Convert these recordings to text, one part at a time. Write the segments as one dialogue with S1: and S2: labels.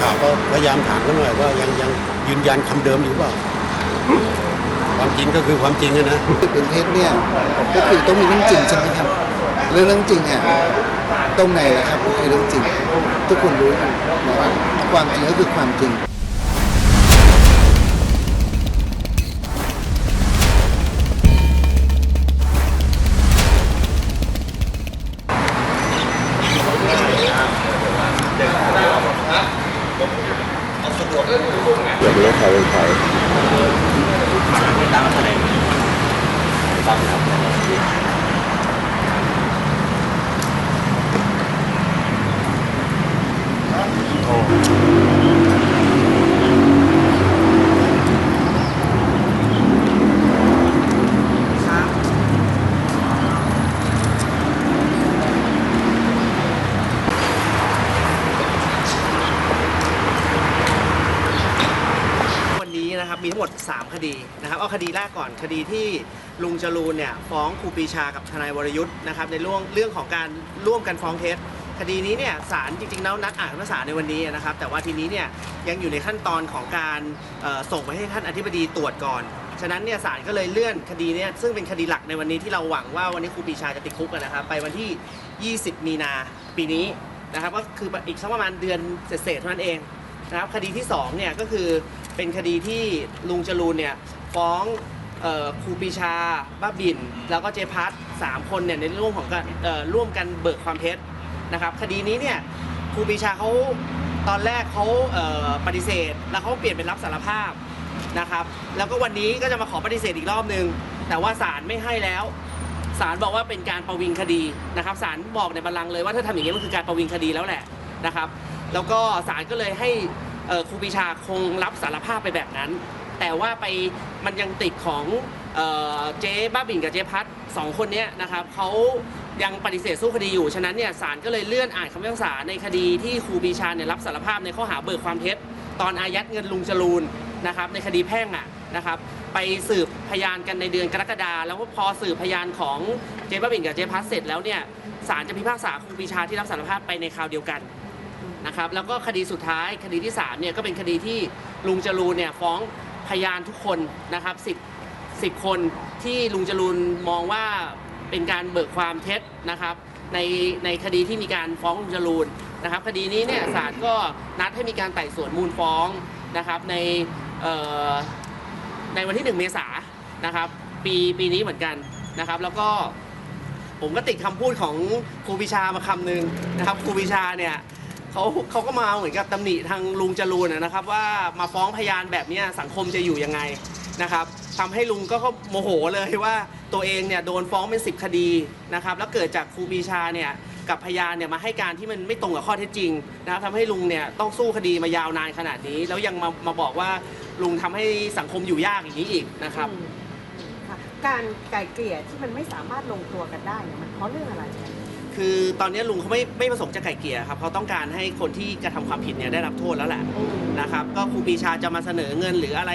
S1: ข่าวก็พยายามถามเขาหน่อยว่ายังยังยืนยันคำเดิมอยู่เปล่าความจริงก็คือความจริงอะนะ
S2: เป็นเท็จเนี่ยก็คือต้องมีเรื่องจริงใช่ไหมครับเรื่องเรื่องจริงอะตรงไหนล่ะครับก็คือเรื่องจริง ทุกคนรู้อยู่นะครับความจริงก็คือความจริง
S3: อย่างนี้ใครเป็นใครั
S4: บนนี้นะครับมีทั้งหม ด3คดีนะครับเอาคดีแรกก่อนคดีที่ลุงจรูนเนี่ยฟ้องครูปีชากับทนายวรยุทธ์นะครับในเรื่องเรื่องของการร่วมกันฟ้องเท็จคดีนี้เนี่ยศาลจริงๆแล้วนัดอ่านคำพิพากษาในวันนี้นะครับ แต่ว่าทีนี้เนี่ยยังอยู่ในขั้นตอนของการส่งไปให้ท่านอธิบดีตรวจก่อน ฉะนั้นเนี่ยศาลก็เลยเลื่อนคดีเนี่ยซึ่งเป็นคดีหลักในวันนี้ที่เราหวังว่าวันนี้ครูปีชาจะติดคุกกันนะครับ ไปวันที่ 20 มีนาปีนี้นะครับ ก็คืออีกสักประมาณเดือนเศษเท่านั้นเองนะครับคดีที่2เนี่ยก็คือ เป็นคดีที่ลุงจรูนเนี่ยฟ้องเอ่อครูปรีชา บ้าบิน แล้วก็เจพัทสามคนเนี่ยในเรื่องของการเอ่อร่วมกันเบิกความเท็จนะครับ คดีนี้เนี่ยครูปรีชาเขาตอนแรกเขาเอ่อปฏิเสธ แล้วเขาเปลี่ยนเป็นรับสารภาพนะครับ แล้วก็วันนี้ก็จะมาขอปฏิเสธอีกรอบนึง แต่ว่าศาลไม่ให้แล้วศาลบอกว่าเป็นการประวิงคดีนะครับศาลบอกในบัลลังก์เลยว่าถ้าทำอย่างนี้มันคือการประวิงคดีแล้วแหละนะครับ แล้วก็ศาลก็เลยให้เอ่อ ครูปีชาคงรับสารภาพไปแบบนั้น แต่ว่าไปมันยังติดของเจ๊บ้าบินกับเจ๊พัดสองคนนี้นะครับเขายังปฏิเสธสู้คดีอยู่ ฉะนั้นเนี่ยศาลก็เลยเลื่อนอ่านคำพิพากษาในคดีที่ครูปีชาเนี่ยรับสารภาพในข้อหาเบิกความเท็จตอนอายัดเงินลุงจรูนนะครับในคดีแพ่งอะนะครับไปสืบพยานกันในเดือนกรกฎาแล้วพอสืบพยานของเจ๊บ้าบินกับเจ๊พัดเสร็จแล้วเนี่ยศาลจะพิพากษาครูปีชาที่รับสารภาพไปในคราวเดียวกัน นะครับแล้วก็คดีสุดท้ายคดีที่3เนี่ยก็เป็นคดีที่ลุงจรูนเนี่ยฟ้องพยานทุกคนนะครับ10 10 คนที่ลุงจรูนมองว่าเป็นการเบิกความเท็จนะครับในในคดีที่มีการฟ้องลุงจรูนนะครับคดีนี้เนี่ยศาลก็นัดให้มีการไต่สวนมูลฟ้องนะครับในในวันที่ 1 เมษายนนะครับปีปีนี้เหมือนกันนะครับแล้วก็ผมก็ติดคำพูดของครูปิชามาคำหนึ่งนะครับครูปิชาเนี่ย เขาเขาก็มาเหมือนกับตำหนิทางลุงจรูนนะครับ ว่ามาฟ้องพยานแบบนี้สังคมจะอยู่ยังไงนะครับทำให้ลุงก็เขาโมโหเลยว่าตัวเองเนี่ยโดนฟ้องเป็น 10 คดีนะครับ แล้วเกิดจากครูปีชาเนี่ยกับพยานเนี่ยมาให้การที่มันไม่ตรงกับข้อเท็จจริงนะครับทำให้ลุงเนี่ยต้องสู้คดีมายาวนานขนาดนี้ แล้วยังมามาบอกว่าลุงทำให้สังคมอยู่ยากอย่างนี้อีกนะครับ
S5: การไก่เกลี่ยที่มันไม่สามารถลงตัวกันได้เนี่ยมันเพราะเรื่องอะไร คะ
S4: คือตอนนี้ลุงเขาไม่ไม่ประสงค์จะไก่เกลี่ยครับเขาต้องการให้คนที่กระทำความผิดเนี่ยได้รับโทษแล้วแหละ
S5: อืม
S4: นะครับ ก็ครูปรีชาจะมาเสนอเงินหรืออะไร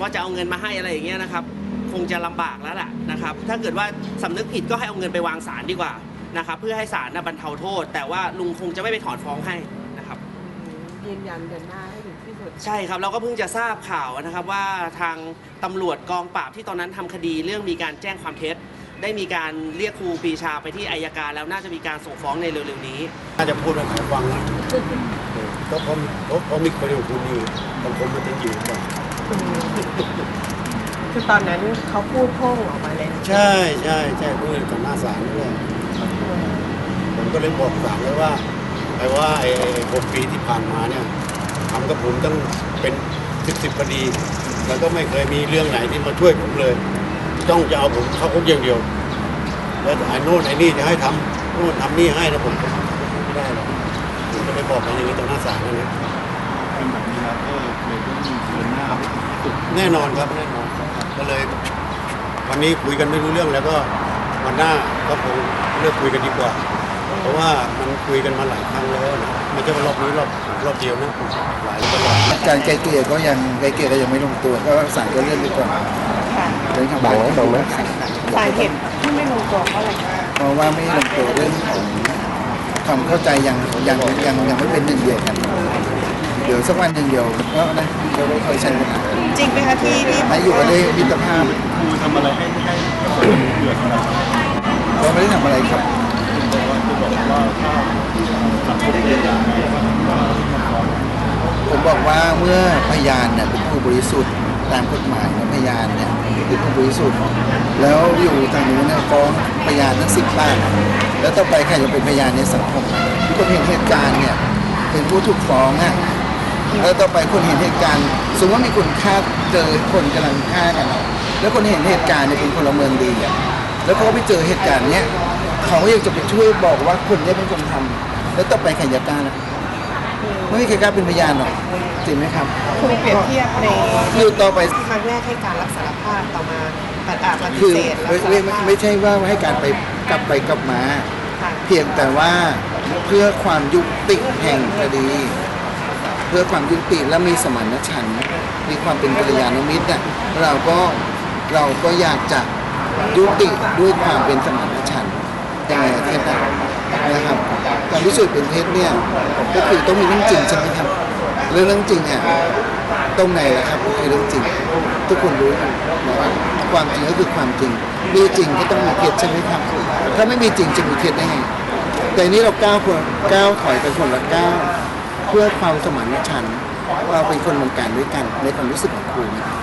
S4: ว่าจะเอาเงินมาให้อะไรอย่างเงี้ยนะครับ คงจะลำบากแล้วแหละนะครับ ถ้าเกิดว่าสำนึกผิดก็ให้เอาเงินไปวางศาลดีกว่านะครับ เพื่อให้ศาลน่ะบรรเทาโทษ แต่ว่าลุงคงจะไม่ไปถอนฟ้องให้นะครับ
S5: อืมยืนยันเดินหน้าให้ถึงที่สุด
S4: ใช่ครับเราก็เพิ่งจะทราบข่าวนะครับว่าทางตำรวจกองปราบที่ตอนนั้นทำคดีเรื่องมีการแจ้งความเท็จ ได้มีการเรียกครูปรีชาไปที่อายการแล้วน่าจะมีการส่งฟ้องในเร็วๆนี้
S1: น่าจะพูดให้เขาฟังนะเออก็เพราะเพราะเพราะมีคนอย่างคุณนี่สังคมมันจะอยู่ก่อน
S5: คือตอนนั้นเขาพูดโพ่งออกมาเลย
S1: ใช่ใช่ใช่พูดต่อหน้าศาลด้วยผมก็เลยบอกศาลเลยว่าไอ้ว่าไอ้ไอ้หกปีที่ผ่านมาเนี่ยทำกับผมตั้งเป็นสิบสิบคดี แล้วก็ไม่เคยมีเรื่องไหนที่มาช่วยผมเลย ต้องจะเอาผมเข้าคุกอย่างเดียว แล้วไอ้โน่นไอ้นี่จะให้ทำโน่นทำนี่ให้นะผมไม่ได้หรอกผมก็เลยบอกไปอย่างนี้ต่อหน้าศาลนะเนี่ย
S3: เป็นแบบนี้แล้วก็เลยต้องเดินหน้า
S1: แน่นอนครับแน่นอนก็เลย วันนี้คุยกันไม่รู้เรื่องแล้วก็วันหน้าก็คงเลือกคุยกันดีกว่า เพราะว่ามันคุยกันมาหลายครั้งแล้วนะไม่ใช่ว่ารอบนี้รอบรอบเดียวนะหลายตลอด
S2: การไกลเกลี่ยก็ยังไกลเกลี่ยก็ยังไม่ลงตัวก็ศาลก็เลื่อนไปก่อน
S5: ค่ะ
S2: เป็นคำ
S3: บัง
S2: บอก
S3: ไหมบังไหม
S5: สาเหตุที่ไม่ลงตัวเพราะอะไรคะ
S2: เพราะว่าไม่ลงตัวเรื่องของความเข้าใจยังยังยังยังไม่เป็นหนึ่งเดียวกัน เดี๋ยวสักวันหนึ่งเดียวก็นะเดี๋ยวเราค่อยใช้เวลา
S5: จริงไหมคะที่ที่
S2: ให้อยู่กันได้มิตรภาพ
S3: ครูทำอะไรให้ให้เดือดอะไรครับ
S2: เราไม่ได้ทำอะไรครับ
S3: บอกว่าจะบอกว่าถ้าสังคมเปลี่ยนอย่างไรก็ต้องมาฟ้อง
S2: ผมบอกว่าเมื่อพยานเนี่ยเป็นผู้บริสุทธิ์ตามกฎหมายเนี่ยพยานเนี่ยเป็นผู้บริสุทธิ์แล้วอยู่ทางนู้นเนี่ยฟ้องพยานทั้งสิบปากแล้วต่อไปใครจะเป็นพยานในสังคมคนเห็นเหตุการณ์เนี่ยเป็นผู้ถูกฟ้องอะแล้วต่อไปคนเห็นเหตุการณ์สมมติว่ามีคนฆ่าเจอคนกำลังฆ่ากัน แล้วคนเห็นเหตุการณ์เนี่ยเป็นพลเมืองดีอะแล้วเขาไปเจอเหตุการณ์เนี้ยเขาก็อยากจะไปช่วยบอกว่าคนนี้เป็นคนทำแล้วต่อไปใครจะกล้าล่ะ ไม่มีใครกล้าเป็นพยานหรอกจริงไหมครับ
S5: ครูเปรียบเทียบใน
S2: คือต่อไป
S5: ครั้งแรกให้การรับสารภาพต่อมาปฏิปฏิ
S2: คือ
S5: เสธรับ
S2: ไม่
S5: สาร
S2: ไม่ไม่
S5: ภาพ
S2: ไม่ใช่ว่าให้การไปกลับไปกลับมา
S5: ค่ะ
S2: เพียงแต่ว่าเพื่อความยุติแห่งคดี เพื่อความยุติและมีสมานฉันท์มีความเป็นกัลยาณมิตรเนี่ยเราก็เราก็อยากจะยุติด้วยความเป็นสมานฉันท์ ยังไงเท็จอะนะครับการพิสูจน์เป็นเท็จเนี่ยก็คือต้องมีเรื่องจริงใช่ไหมครับ เรื่องเรื่องจริงเนี่ยตรงไหนล่ะครับก็คือเรื่องจริง ทุกคนรู้นะครับความจริงก็คือความจริง มีจริงก็ต้องมีเท็จใช่ไหมครับ ถ้าไม่มีจริงจะมีเท็จได้ไงแต่นี้เราก้าวคนก้าวถอยไปคนละก้าวเพื่อความสมานฉันท์เราเป็นคนวงการด้วยกันในความรู้สึกของครูนะครับ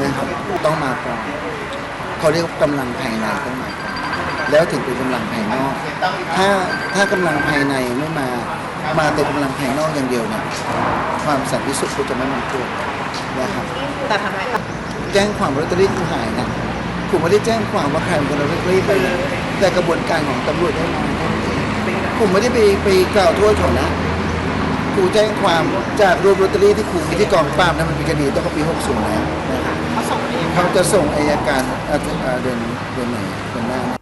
S2: นะครับต้องมาก่อนเขาเรียกกำลังภายในต้องมาก่อน แล้วถึงเป็นกำลังภายนอก ถ้าถ้ากำลังภายในไม่มา มาแต่กำลังภายนอกอย่างเดียวเนี่ยความสันติสุขก็จะไม่มันเกิดนะครับ
S5: แต่ทำไม
S2: แจ้งความลอตเตอรี่กูหายนะผมไม่ได้แจ้งความว่าใครเป็นคนเอาลอตเตอรี่ไปนะแต่กระบวนการของตำรวจได้มาผมไม่ได้ไปไปกล่าวโทษเขานะครูแจ้งความจากรวมลอตเตอรี่ที่ครูมีที่กองปราบนั้นมันเป็นคดีตั้งแต่ปี 60 แล้วนะครับ
S5: เขาส่งเอง
S2: เขาจะส่งอายการเอ่อเอ่อเดือนเดือนไหนเดือนหน้า